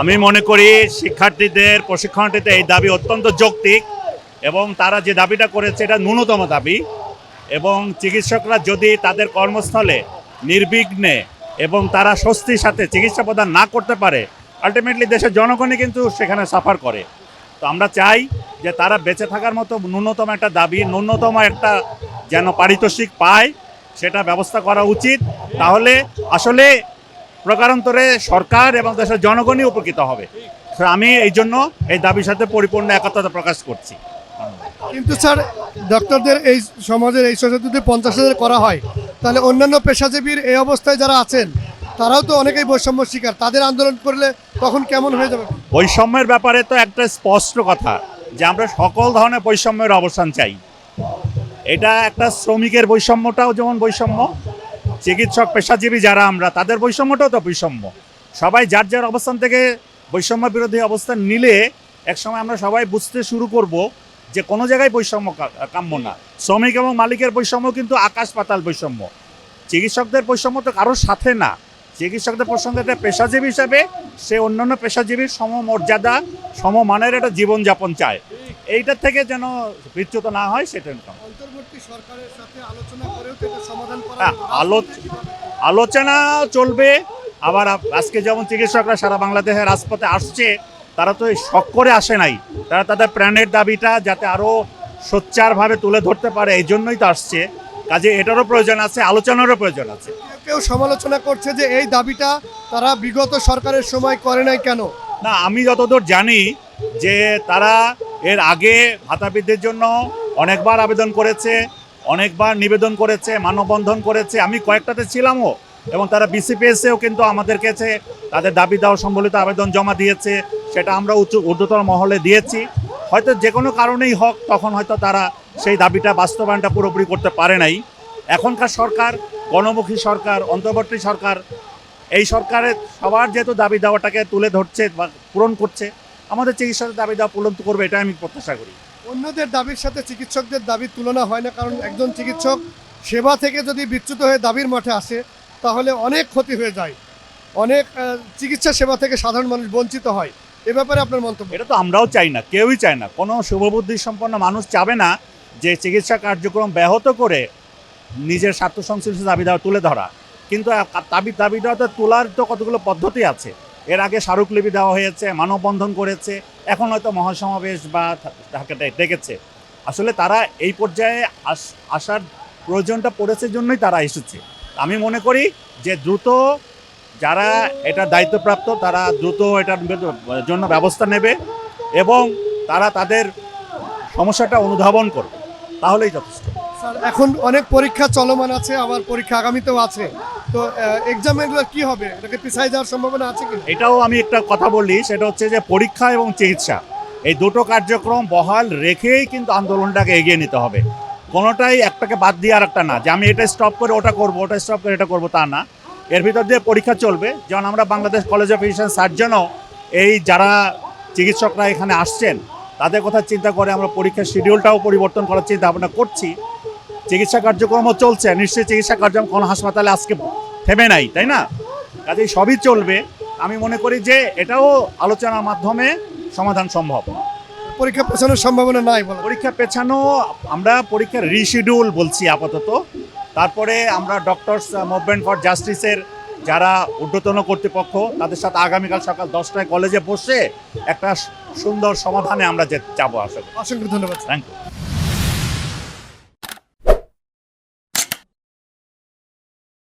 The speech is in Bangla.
আমি মনে করি শিক্ষার্থীদের প্রশিক্ষণটিতে এই দাবি অত্যন্ত যৌক্তিক এবং তারা যে দাবিটা করেছে এটা ন্যূনতম দাবি এবং চিকিৎসকরা যদি তাদের কর্মস্থলে নির্বিঘ্নে এবং তারা স্বস্তির সাথে চিকিৎসা প্রদান না করতে পারে আলটিমেটলি দেশের জনগণই কিন্তু সেখানে সাফার করে। তো আমরা চাই যে তারা বেঁচে থাকার মতো ন্যূনতম একটা দাবি, ন্যূনতম একটা যেন পারিতোষিক পায়, সেটা ব্যবস্থা করা উচিত। তাহলে আসলে প্রকারান্তরে সরকার এবং দেশের জনগণই উপকৃত হবে। আমি এই জন্য এই দাবির সাথে পরিপূর্ণ একত্রতা প্রকাশ করছি। কিন্তু স্যার ডক্টরদের এই সমাজের এই সোসাইটি যদি পঞ্চাশ হাজার করা হয় তাহলে অন্যান্য পেশাজীবীর এই অবস্থায় যারা আছেন তারাও তো অনেকেই বৈষম্য শিকার। তাদের আন্দোলন করলে তখন কেমন হয়ে যাবে? বৈষম্যের ব্যাপারে তো একটা স্পষ্ট কথা যে আমরা সকল ধরনের বৈষম্যের অবসান চাই। এটা একটা শ্রমিকের বৈষম্যটাও যেমন বৈষম্য চিকিৎসক, পেশাজীবী যারা আমরা, তাদের বৈষম্যটাও তো বৈষম্য। সবাই যার যার অবস্থান থেকে বৈষম্য বিরোধী অবস্থান নিলে একসময় আমরা সবাই বুঝতে শুরু করব যে কোনো জায়গায় বৈষম্য কাম্য না। শ্রমিক এবং মালিকের বৈষম্য কিন্তু আকাশ পাতাল বৈষম্য। চিকিৎসকদের বৈষম্য তো কারোর সাথে না। চিকিৎসকদের প্রসঙ্গে একটা পেশাজীবী হিসাবে সে অন্যান্য পেশাজীবীর সমমর্যাদা, সমমানের একটা জীবনযাপন চায়। এইটার থেকে যেন বিচ্যুত না হয়, সেটা সরকারের সাথে আলোচনা করেও সমাধান চলবে। আবার আজকে যেমন চিকিৎসকরা সারা বাংলাদেশের রাজপথে আসছে তারা তো এই শখ করে আসে নাই। তারা তাদের প্রাণের দাবিটা যাতে আরও সোচ্চারভাবে তুলে ধরতে পারে এই জন্যই তো আসছে। কাজে এটারও প্রয়োজন আছে আলোচনারও প্রয়োজন আছে। কেউ সমালোচনা করছে যে এই দাবিটা তারা বিগত সরকারের সময় করে নাই কেন? না আমি যতদূর জানি যে তারা এর আগে ভাতা বৃদ্ধির জন্য অনেকবার আবেদন করেছে, অনেকবার নিবেদন করেছে, মানববন্ধন করেছে। আমি কয়েকটাতে ছিলামও এবং তারা বিসিপিএসেও কিন্তু আমাদের কাছে তাদের দাবি দেওয়া সম্বলিত আবেদন জমা দিয়েছে, সেটা আমরা উচ্চ ঊর্ধ্বতর মহলে দিয়েছি। হয়তো যে কোনো কারণেই হোক, তখন হয়তো তারা সেই দাবিটা বাস্তবায়নটা পুরোপুরি করতে পারে নাই। এখনকার সরকার, গণমুখী সরকার, অন্তর্বর্তী সরকার, এই সরকারের সবার যেহেতু দাবি দেওয়াটাকে তুলে ধরছে বা পূরণ করছে আমাদের চিকিৎসার দাবি দেওয়া পূরণ করবে এটা আমি প্রত্যাশা করি। অন্যদের দাবির সাথে চিকিৎসকদের দাবির তুলনা হয় না কারণ একজন চিকিৎসক সেবা থেকে যদি বিচ্যুত হয়ে দাবির মাঠে আসে তাহলে অনেক ক্ষতি হয়ে যায়। অনেক চিকিৎসা সেবা থেকে সাধারণ মানুষ বঞ্চিত হয়। এ ব্যাপারে আপনার মন্তব্য? এটা তো আমরাও চাই না কেউই চায় না। কোনো শুভবুদ্ধি সম্পন্ন মানুষ চাবে না যে চিকিৎসা কার্যক্রম ব্যাহত করে নিজের স্বার্থ সংশ্লিষ্ট দাবি দেওয়া তুলে ধরা। কিন্তু দাবি দাবি দেওয়াতে তোলার তো কতগুলো পদ্ধতি আছে। এর আগে স্মারকলিপি দেওয়া হয়েছে, মানববন্ধন করেছে, এখন হয়তো মহাসমাবেশ বা তাকে ডেকেছে। আসলে তারা এই পর্যায়ে আস- আসার প্রয়োজনটা পড়েছে জন্যই তারা এসেছে। আমি মনে করি যে দ্রুত যারা এটা দায়িত্বপ্রাপ্ত, তারা দ্রুত এটার জন্য ব্যবস্থা নেবে এবং তারা তাদের সমস্যাটা অনুধাবন করবে। তাহলেই যথেষ্ট। এখন অনেক পরীক্ষা চলমান আছে, আবার পরীক্ষা আগামীতেও আছে। তো এক্সাম এগুলো কি হবে? এটাকে পিছাই যাওয়ার সম্ভাবনা আছে কি এটাও আমি একটা কথা বলি, সেটা হচ্ছে যে পরীক্ষা এবং চিকিৎসা। এই দুটো কার্যক্রম বহাল রেখেই কিন্তু আন্দোলনটাকে এগিয়ে নিতে হবে। কোনোটাই একটাকে বাদ দিয়ে আর একটা না। যে আমি এটা স্টপ করে ওটা করব, ওটা স্টপ করে এটা করব, তা না। এর ভিতর দিয়ে পরীক্ষা চলবে। যেমন আমরা বাংলাদেশ কলেজ অফ ফিজিশিয়ান সার্জনও এই যারা চিকিৎসকরা এখানে আসছেন, তাদের কথা চিন্তা করে আমরা পরীক্ষার শিডিউলটাও পরিবর্তন করার চিন্তা ভাবনা করছি। চিকিৎসা কার্যক্রমও চলছে। নিশ্চয়ই চিকিৎসা কার্যক্রম কোনো হাসপাতালে আজকে থেমে নাই তাই না? কাজেই সবই চলবে। আমি মনে করি যে এটাও আলোচনার মাধ্যমে সমাধান সম্ভব। পরীক্ষা পেছানোর সম্ভাবনা নাই বলা। পরীক্ষা পেছানো আমরা পরীক্ষার রিশিডিউল বলছি আপাতত। তারপরে আমরা ডক্টরস মুভমেন্ট ফর জাস্টিসের যারা ঊর্ধ্বতন কর্তৃপক্ষ তাদের সাথে আগামীকাল সকাল দশটায় কলেজে বসে একটা সুন্দর সমাধানে আমরা যে যাব আসলে অসংখ্য ধন্যবাদ। Thank you